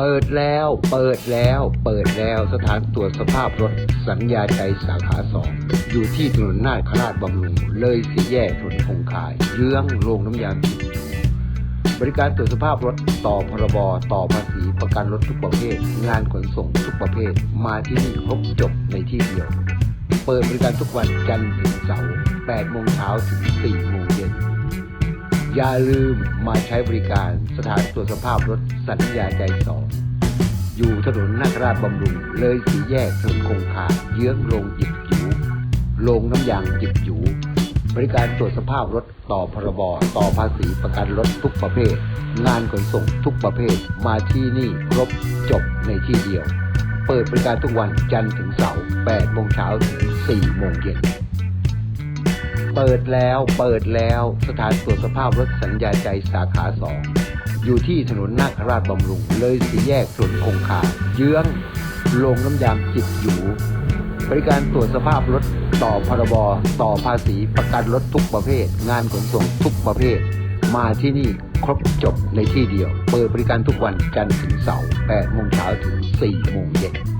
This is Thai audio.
เปิดแล้ว เปิดแล้ว เปิดแล้วสถานตรวจสภาพรถสัญญาใจสาขาสองอยู่ที่ถนนนาคราชบำรุง เลยสี่แยกถนนคงคายเยื้องโรงน้ำยางจิตอยู่บริการตรวจสภาพรถต่อพรบต่อภาษีประกันรถทุกประเภท งานขนส่งทุกประเภท มาที่นี่ครบจบในที่เดียว เปิดบริการทุกวันจันทร์ถึงเสาร์8โมงเช้าถึง4โมง อย่าลืมมาใช้บริการสถานตรวจสภาพรถสัญญาใจสองอยู่ถนนนาคราชบำรุง เลยสีแยกถนนคงคาเยื้องโรงจิบจิ๋วโรงน้ำยางจิบจิ๋วบริการตรวจสภาพรถต่อพรบต่อภาษีประกันรถทุกประเภท งานขนส่งทุกประเภทมาที่นี่ครบจบในที่เดียว เปิดบริการทุกวันจันทร์ถึงเสาร์8โมงเช้าถึง4โมงเย็น เปิดแล้วเปิดแล้วสถานตรวจสภาพรถสัญญาใจสาขาสองอยู่ที่ถนนนาคราชบำรุง เลยสีแยกถนนคงคาเยื้องโรงน้ำยางจิบหยูบริการตรวจสภาพรถต่อพรบต่อภาษีประกันรถทุกประเภท งานขนส่งทุกประเภท มาที่นี่ครบจบในที่เดียว เปิดบริการทุกวันจันทร์ถึงเสาร์8โมงเช้าถึง4โมงเย็น